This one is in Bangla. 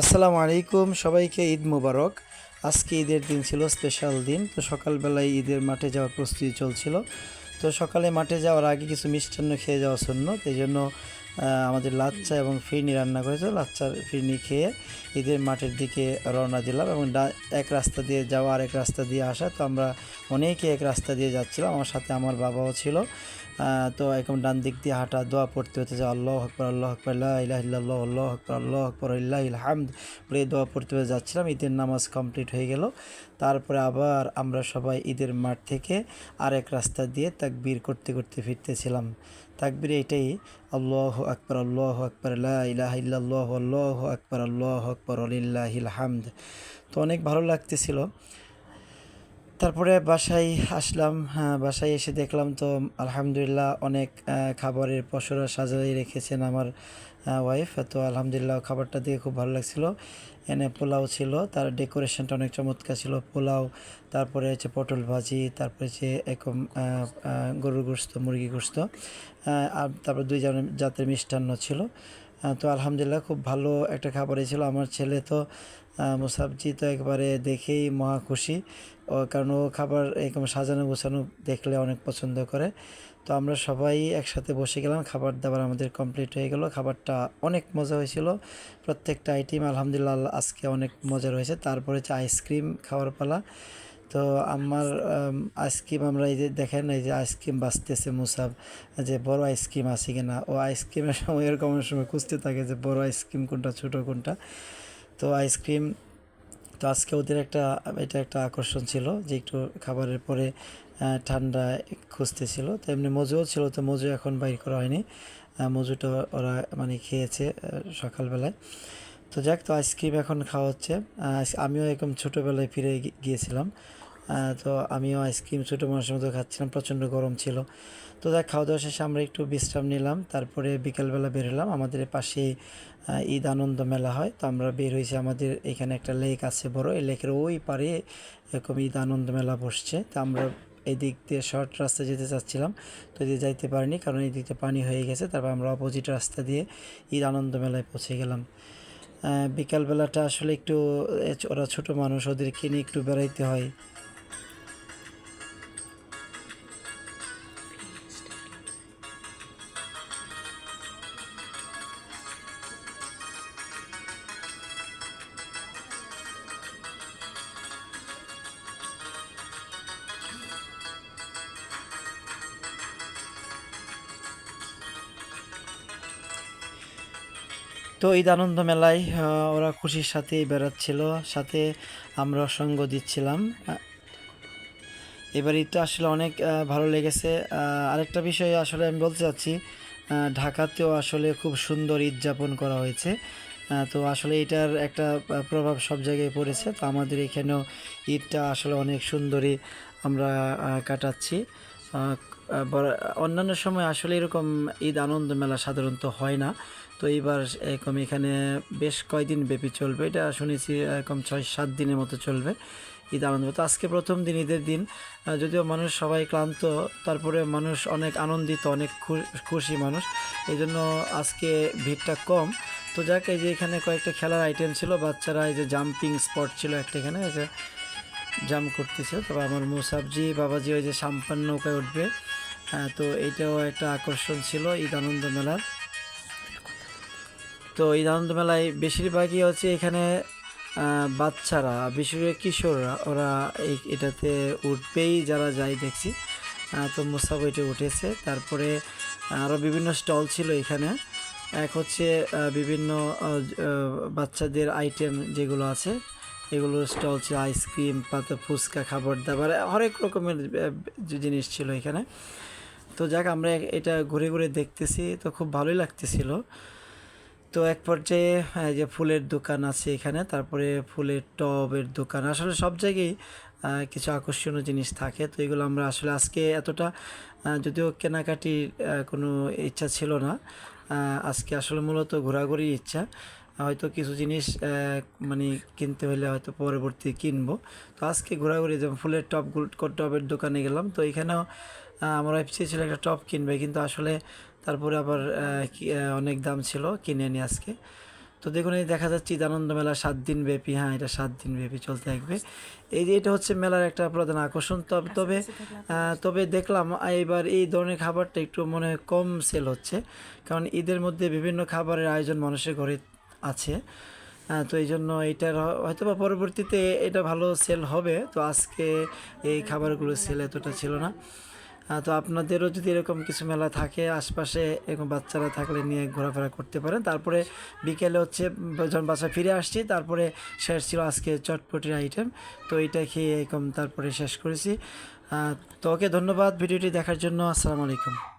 আসসালামু আলাইকুম, সবাইকে ঈদ মুবারক। আজকে ঈদের দিন ছিল স্পেশাল দিন। তো সকালবেলায় ঈদের মাঠে যাওয়ার প্রস্তুতি চলছিল। তো সকালে মাঠে যাওয়ার আগে কিছু মিষ্টান্ন খেয়ে যাওয়া শূন্য। এই জন্য আমাদের লাচ্চা এবং ফিরনি রান্না করেছে। লাচ্চার ফিরনি খেয়ে ঈদের মাঠের দিকে রওনা দিলাম এবং এক রাস্তা দিয়ে যাওয়া আর এক রাস্তা দিয়ে আসা। তো আমরা অনেকে এক রাস্তা দিয়ে যাচ্ছিলাম। আমার সাথে আমার বাবাও ছিল। তো এখন ডান দিক দিয়ে হাঁটা, দোয়া পড়তে হতে যে আল্লাহ আকবর আল্লাহ আকবর আল্লাহ ইল্লাহ আল্লাহ আকবর আল্লাহ আকবর ইল্লাহ হামদ বলে দোয়া পড়তে হতে যাচ্ছিলাম, ঈদের নামাজ কমপ্লিট হয়ে গেল। তারপরে আবার আমরা সবাই ঈদের মাঠ থেকে আরেক রাস্তা দিয়ে তাকবীর করতে করতে ফিরতেছিলাম। তাকবীর এটাই, আল্লাহ আকবর আল্লাহ আকবর ইলাহ ইল্লাল্লাহ, আল্লাহ আকবর আল্লাহ আকবর আলিল্লাহিল হামদ তো অনেক ভালো লাগতেছিল। তারপরে বাসায় আসলাম হ্যাঁ বাসায় এসে দেখলাম তো আলহামদুলিল্লাহ অনেক খাবারের পসরা সাজাই রেখেছেন আমার ওয়াইফ তো আলহামদুলিল্লাহ খাবারটা দিয়ে খুব ভালো লাগছিল। এনে পোলাও ছিল, তার ডেকোরেশনটা অনেক চমৎকার ছিল, পোলাও, তারপরে হচ্ছে পটল ভাজি, তারপরে হচ্ছে এরকম গরুর গোস্ত মুরগি গোস্ত আর তারপর দুই জাতের মিষ্টান্ন ছিল। তো আলহামদুলিল্লাহ খুব ভালো একটা খাবারই ছিল আমার ছেলে তো মুসাবজি তো একবারে দেখেই মহা খুশি। ও, কারণ ও খাবার এরকম সাজানো গোছানো দেখলে অনেক পছন্দ করে। তো আমরা সবাই একসাথে বসে গেলাম, খাবার দাবার আমাদের কমপ্লিট হয়ে গেল। খাবারটা অনেক মজা হয়েছিল। প্রত্যেকটা আইটেম আলহামদুলিল্লাহ আজকে অনেক মজার হয়েছে। তারপরে হচ্ছে আইসক্রিম খাওয়ার পালা। তো আমার আইসক্রিম আমরা এই যে দেখেন, এই যে আইসক্রিম বাঁচতেছে মুসাব, যে বড় আইসক্রিম আছে কিনা। ও আইসক্রিমের সময় এরকম সময় খুঁজতে থাকে যে বড় আইসক্রিম কোনটা, ছোট কোনটা। তো আইসক্রিম তো আজকে ওদের একটা, এটা একটা আকর্ষণ ছিল যে একটু খাবারের পরে ঠান্ডা খুঁজতেছিল। তো এমনি মজুও ছিল, তো মজু এখন বাইর করা হয়নি। মজুটা ওরা মানে খেয়েছে সকালবেলায়। তো যাক, তো আইসক্রিম এখন খাওয়া হচ্ছে। আমিও এরকম ছোটোবেলায় ফিরে গিয়েছিলাম। তো আমিও আইসক্রিম ছোটো মানুষের মতো খাচ্ছিলাম, প্রচণ্ড গরম ছিল। তো যাক খাওয়া দাওয়া শেষে আমরা একটু বিশ্রাম নিলাম, তারপরে বিকালবেলা বের হলাম। আমাদের পাশে ঈদ আনন্দ মেলা হয়, তো আমরা বের হয়েছি আমাদের এখানে একটা লেক আছে বড়, এই লেকের ওই পারে এরকম ঈদ আনন্দ মেলা বসছে। তো আমরা এই দিক দিয়ে শর্ট রাস্তা যেতে চাচ্ছিলাম, তো এদিকে যাইতে পারিনি, কারণ এই দিকটা পানি হয়ে গেছে, তারপর আমরা অপোজিট রাস্তা দিয়ে ঈদ আনন্দ মেলায় পৌঁছে গেলাম। বিকালবেলাটা আসলে একটু ওরা ছোট মানুষ, ওদেরকে নিয়ে একটু বেড়াইতে হয়। তো ঈদ আনন্দ মেলায় ওরা খুশির সাথেই বেড়াচ্ছিল, সাথে আমরা সঙ্গ দিচ্ছিলাম। এবার ঈদটা আসলে অনেক ভালো লেগেছে। আরেকটা বিষয় আসলে আমি বলতে চাচ্ছি ঢাকাতেও আসলে খুব সুন্দর ঈদ যাপন করা হয়েছে। তো আসলে এটার একটা প্রভাব সব জায়গায় পড়েছে। তো আমাদের এখানেও ঈদটা আসলে অনেক সুন্দরই আমরা কাটাচ্ছি। অন্যান্য সময় আসলে এরকম ঈদ আনন্দ মেলা সাধারণত হয় না। তো এইবার এরকম এখানে বেশ কয়দিন ব্যাপী চলবে। এটা শুনেছি এরকম ছয় সাত দিনের মতো চলবে ঈদ আনন্দ। তো আজকে প্রথম দিন ঈদের দিন। যদিও মানুষ সবাই ক্লান্ত তারপরে মানুষ অনেক আনন্দিত অনেক খুশি মানুষ। এই জন্য আজকে ভিড়টা কম। তো যাক এই যে এখানে কয়েকটা খেলার আইটেম ছিল। বাচ্চারা এই যে জাম্পিং স্পট ছিল একটা এখানে এই যে জাম্প করতেছে। তবে আমার মুসাবজি বাবাজি ওই যে সাম্পান নৌকায় উঠবে। আহ, তো এটাও একটা আকর্ষণ ছিল ঈদ আনন্দ মেলার। তো এই আনন্দ মেলায় বেশিরভাগই হচ্ছে এখানে বাচ্চারা, বিশেষ করে কিশোররা, ওরা এই এটাতে উঠবেই, যারা যায় দেখছি। তো মুসাব ওইটা উঠেছে। তারপরে আরও বিভিন্ন স্টল ছিল এখানে। এক হচ্ছে বিভিন্ন বাচ্চাদের আইটেম যেগুলো আছে এগুলোর স্টল ছিল, আইসক্রিম, পাতা, ফুচকা, খাবার দাবার, হরেক রকমের জিনিস ছিল এখানে। তো যাক, আমরা এটা ঘুরে ঘুরে দেখতেছি, তো খুব ভালোই লাগতেছিল। তো এক পর্যায়ে যে ফুলের দোকান আছে এখানে, তারপরে ফুলের টবের দোকান। আসলে সব জায়গায় কিছু আকর্ষণীয় জিনিস থাকে। তো এগুলো আমরা আসলে আজকে এতটা যদিও কেনাকাটির কোনো ইচ্ছা ছিল না আজকে আসলে মূলত ঘোরাঘুরির ইচ্ছা। হয়তো কিছু জিনিস মানে কিনতে হলে হয়তো পরবর্তী কিনবো। তো আজকে ঘোরাঘুরি, যেমন ফুলের টপগুলো টবের দোকানে গেলাম। তো এখানেও আমার ওয়াইফ চেয়েছিল একটা টপ কিনবে, কিন্তু আসলে তারপরে আবার কি- অনেক দাম ছিল কিনে নিয়ে আজকে। তো দেখুন এই দেখা যাচ্ছে ঈদ আনন্দ মেলা সাত দিন ব্যাপী হ্যাঁ এটা সাত দিন ব্যাপী চলতে থাকবে। এই যে এটা হচ্ছে মেলার একটা প্রধান আকর্ষণ। তবে তবে তবে দেখলাম এবার এই ধরনের খাবারটা একটু মনে হয় কম সেল হচ্ছে। কারণ ঈদের মধ্যে বিভিন্ন খাবারের আয়োজন মানুষের ঘরে আছে। তো এই জন্য এইটার হয়তো বা পরবর্তীতে এটা ভালো সেল হবে। তো আজকে এই খাবারগুলো সেল এতটা ছিল না। তো আপনাদেরও যদি এরকম কিছু মেলা থাকে, আশপাশে এরকম বাচ্চারা থাকলে নিয়ে ঘোরাফেরা করতে পারেন। তারপরে বিকেলে হচ্ছে যখন বাসা ফিরে আসছি, তারপরে শেষ ছিল আজকে চটপটির আইটেম তো এইটা খেয়ে এরকম তারপরে শেষ করেছি। তো ওকে ধন্যবাদ ভিডিওটি দেখার জন্য। আসসালামু আলাইকুম।